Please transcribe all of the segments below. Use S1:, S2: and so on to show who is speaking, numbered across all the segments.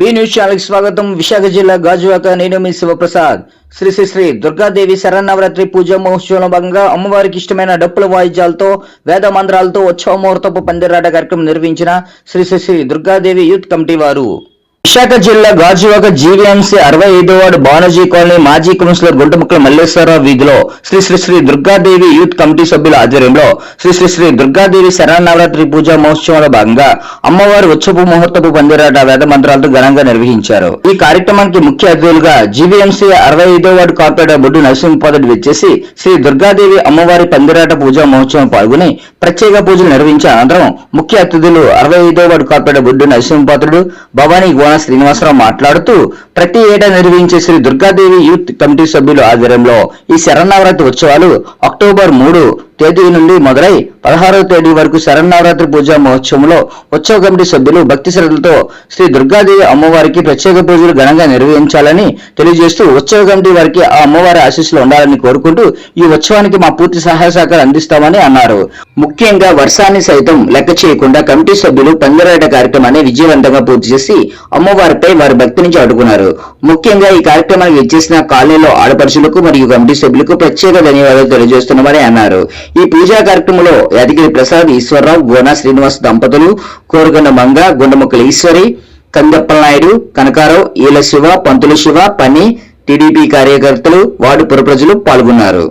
S1: B news ఛానల్కి స్వాగతం. విశాఖ జిల్లా గాజువాక నేను మీ శివప్రసాద్. శ్రీ శ్రీ శ్రీ దుర్గాదేవి శరన్నవరాత్రి పూజ మహోత్సవంలో భాగంగా అమ్మవారికి ఇష్టమైన డప్పుల వాయిద్యాలతో వేద మంత్రాలతో ఉత్సవ ముహూర్తపు పందిరాట కార్యక్రమం నిర్వహించిన శ్రీ శ్రీ శ్రీ దుర్గాదేవి యూత్ కమిటీ వారు. విశాఖ జిల్లా గాజువాక జీవీఎంసీ అరవై ఐదో వార్డు బానజీ కాలనీ మాజీ కౌన్సిలర్ గుంటముక్కల మల్లేశ్వరరావు వీధిలో శ్రీ శ్రీ శ్రీ దుర్గాదేవి యూత్ కమిటీ సభ్యుల ఆధ్వర్యంలో శ్రీ శ్రీ శ్రీ దుర్గాదేవి శరణనవరాత్రి పూజా మహోత్సవంలో భాగంగా అమ్మవారి ఉత్సవ ముహూర్తపు పందిరాట వేద మంత్రాలతో ఘనంగా నిర్వహించారు. ఈ కార్యక్రమానికి ముఖ్య అతిథులుగా జీవీఎంసీ అరవై ఐదో వార్డు కార్పొరేటర్ బొడ్డు నరసింహపాదుడు వచ్చేసి శ్రీ దుర్గాదేవి అమ్మవారి పందిరాట పూజా మహోత్సవం పాల్గొని ప్రత్యేక పూజలు నిర్వహించిన అనంతరం ముఖ్య అతిథులు అరవై ఐదో వార్డు కార్పొరేటర్ బొడ్డు నరసింహపాత్రుడు భవానీ గోన శ్రీనివాసరావు మాట్లాడుతూ ప్రతి ఏటా నిర్వహించే శ్రీ దుర్గాదేవి యూత్ కమిటీ సభ్యుల ఆధ్వర్యంలో ఈ శరణవరాత్రి ఉత్సవాలు అక్టోబర్ మూడు తేదీ నుండి మొదలై పదహారవ తేదీ వరకు శరన్నవరాత్రి పూజా మహోత్సవంలో ఉత్సవ కమిటీ సభ్యులు భక్తి శ్రద్ధలతో శ్రీ దుర్గాదేవి అమ్మవారికి ప్రత్యేక పూజలు ఘనంగా నిర్వహించాలని తెలియజేస్తూ ఉత్సవ కమిటీ వారికి ఆ అమ్మవారి ఆశీస్సులు ఉండాలని కోరుకుంటూ ఈ ఉత్సవానికి మా పూర్తి సహాయ సహకారం అందిస్తామని అన్నారు. ముఖ్యంగా వర్షాన్ని సైతం లెక్క చేయకుండా కమిటీ సభ్యులు పందిరాట కార్యక్రమాన్ని విజయవంతంగా పూర్తి చేసి అమ్మవారిపై వారి భక్తిని అడుగున్నారు ముఖ్యంగా ఈ కార్యక్రమానికి ఇచ్చేసిన కాలనీలో ఆడపడుచులకు మరియు కమిటీ సభ్యులకు ప్రత్యేక ధన్యవాదాలు తెలియజేస్తున్నామని అన్నారు. ఈ పూజా కార్యక్రమంలో యాదగిరి ప్రసాద్ ఈశ్వరరావు గోనా శ్రీనివాస్ దంపతులు కోరుగొండ మంగ గుండముక్కల ఈశ్వరి కందప్పల నాయుడు కనకారావు ఈల శివ పంతుల శివ పని టీడీపీ కార్యకర్తలు వార్డు పురప్రజలు పాల్గొన్నారు.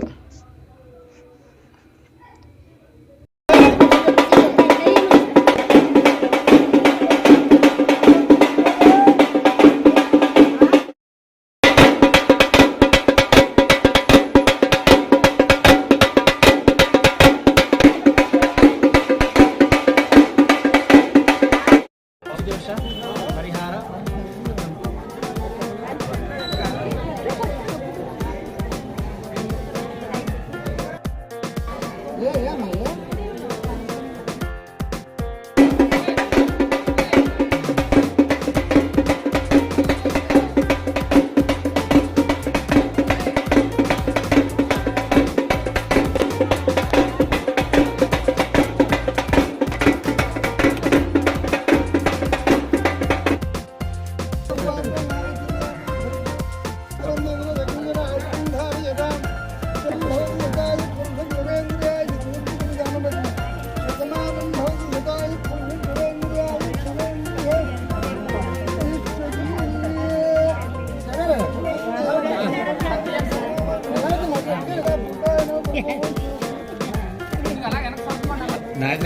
S2: Yeah, yeah.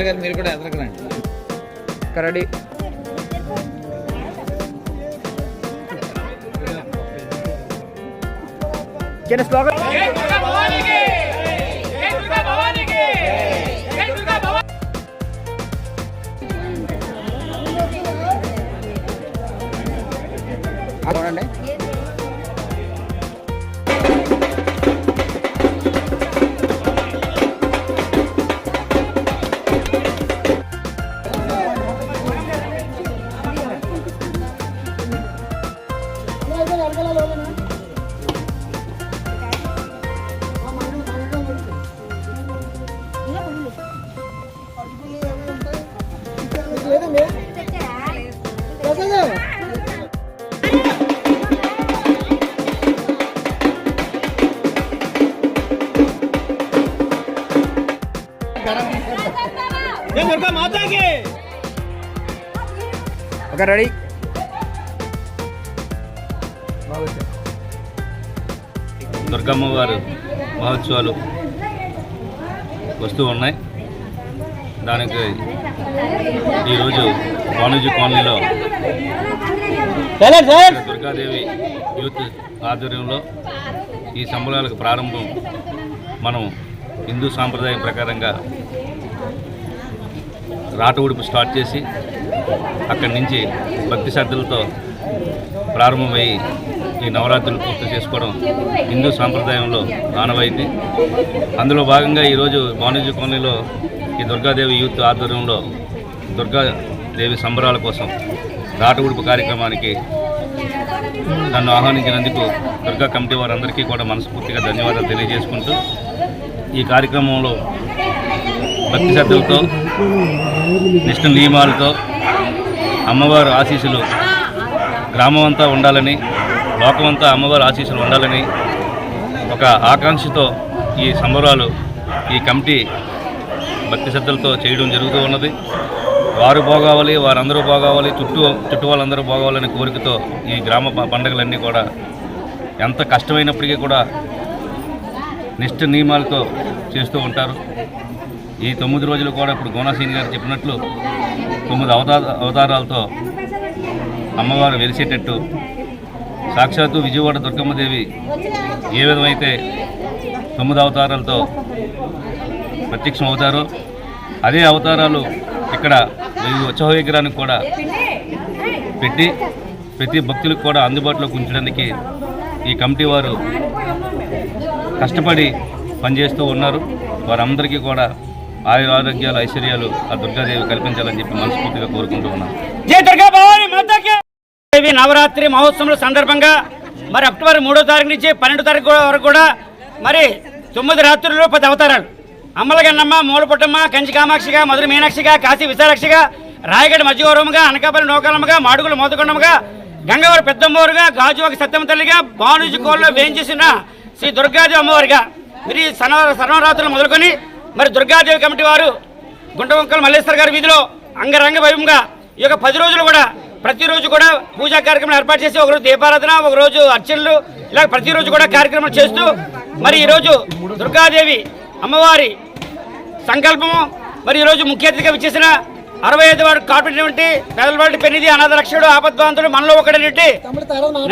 S2: నాగేంద్ర గారు మీరు కూడా ఎదరకు రండి
S1: రెడీ స్లోగన్.
S3: జై దుర్గా
S2: మాతాకి
S1: ఓకే రెడీ
S4: దుర్గమ్మ వారు మహోత్సవాలు వస్తూ ఉన్నాయి దానికి ఈరోజు బాణుజీ కాలనీలో దుర్గాదేవి యూత్ ఆధ్వర్యంలో ఈ సంబరాలకు ప్రారంభం మనం హిందూ సాంప్రదాయం ప్రకారంగా రాట ఉడుపు స్టార్ట్ చేసి అక్కడి నుంచి భక్తి శ్రద్ధలతో ప్రారంభమయ్యి ఈ నవరాత్రులు పూర్తి చేసుకోవడం హిందూ సాంప్రదాయంలో ఆనవాయితీ. అందులో భాగంగా ఈరోజు బాణుజీ కాలనీలో ఈ దుర్గాదేవి యూత్ ఆధ్వర్యంలో దుర్గాదేవి సంబరాల కోసం దాటగుడుపు కార్యక్రమానికి నన్ను ఆహ్వానించినందుకు దుర్గా కమిటీ వారందరికీ కూడా మనస్ఫూర్తిగా ధన్యవాదాలు తెలియజేసుకుంటూ ఈ కార్యక్రమంలో భక్తి శ్రద్ధలతో నిష్ఠ నియమాలతో అమ్మవారు ఆశీస్సులు గ్రామం అంతా ఉండాలని లోకమంతా అమ్మవారి ఆశీస్సులు ఉండాలని ఒక ఆకాంక్షతో ఈ సంబరాలు ఈ కమిటీ భక్తి శ్రద్ధలతో చేయడం జరుగుతూ ఉన్నది. వారు బాగోవాలి వారందరూ బాగోవాలి చుట్టూ చుట్టూ వాళ్ళందరూ బాగోవాలనే కోరికతో ఈ గ్రామ పండుగలన్నీ పండగలన్నీ కూడా ఎంత కష్టమైనప్పటికీ కూడా నిష్ఠ నియమాలతో చేస్తూ ఉంటారు. ఈ తొమ్మిది రోజులు కూడా ఇప్పుడు గోనాసీని గారు చెప్పినట్లు తొమ్మిది అవతార అవతారాలతో అమ్మవారు వెలిసేటట్టు సాక్షాత్తు విజయవాడ దుర్గమ్మదేవి ఏ విధమైతే తొమ్మిది అవతారాలతో ప్రత్యక్షం అవుతారో అదే అవతారాలు ఇక్కడ ఉత్సవ విగ్రహానికి కూడా పెట్టి ప్రతి భక్తులకు కూడా అందుబాటులోకి ఉంచడానికి ఈ కమిటీ వారు కష్టపడి పనిచేస్తూ ఉన్నారు. వారందరికీ కూడా ఆయుర ఆరోగ్యాలు ఐశ్వర్యాలు ఆ దుర్గాదేవి కల్పించాలని చెప్పి మనస్ఫూర్తిగా కోరుకుంటూ ఉన్నాను
S2: నవరాత్రి మహోత్సవం సందర్భంగా మరి అక్టోబర్ మూడో తారీఖు నుంచి పన్నెండో తారీఖు వరకు కూడా మరి తొమ్మిది రాత్రులు పది అవతారాలు. అమ్మలగన్నమ్మ మూలపుట్టమ్మ కంచి కామాక్షిగా మధుర మీనాక్షిగా కాశీ విశాలాక్షిగా రాయగడ మధ్యవరముగా అనకాపల్లి నౌకాలమ్మగా మాడుగుల మోతకొండముగా గంగవరం పెద్దమ్మవారుగా గాజువాకి సత్యమ్మ తల్లిగా బాణుజి కోళ్ళలో వేయించేసిన శ్రీ దుర్గాదేవి అమ్మవారిగా. మీరు ఈ సర్వ సర్వరాత్రులు మొదలుకొని మరి దుర్గాదేవి కమిటీ వారు గుంటవంకల మల్లేశ్వర గారి వీధిలో అంగరంగ వైభవంగా ఈ యొక్క పది రోజులు కూడా ప్రతిరోజు కూడా పూజా కార్యక్రమం ఏర్పాటు చేసి ఒకరోజు దీపారాధన ఒకరోజు అర్చనలు ఇలా ప్రతిరోజు కూడా కార్యక్రమాలు చేస్తూ మరి ఈరోజు దుర్గాదేవి అమ్మవారి సంకల్పము మరి ఈరోజు ముఖ్య అతిథిగా విచ్చేసిన అరవై ఐదు వాడు కార్పొరేట్ పేదలవాడి పెన్నిది అనాథ రక్షకుడు ఆపద్వాంతుడు మనలో ఒకటి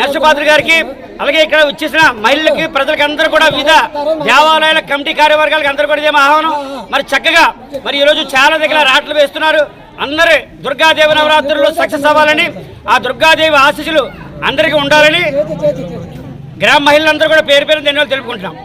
S2: నర్సపాత్రి గారికి అలాగే ఇక్కడ వచ్చేసిన మహిళలకి ప్రజలకి అందరూ కూడా వివిధ దేవాలయాల కమిటీ కార్యవర్గాలకి అందరూ కూడా ఇదే ఆహ్వానం. మరి చక్కగా మరి ఈరోజు చాలా దగ్గర రాట్లు వేస్తున్నారు. అందరూ దుర్గాదేవి నవరాత్రులు సక్సెస్ అవ్వాలని ఆ దుర్గాదేవి ఆశీస్సులు అందరికీ ఉండాలని గ్రామ మహిళలందరూ కూడా పేరు పేరు ధన్యవాదాలు తెలుపుకుంటున్నాం.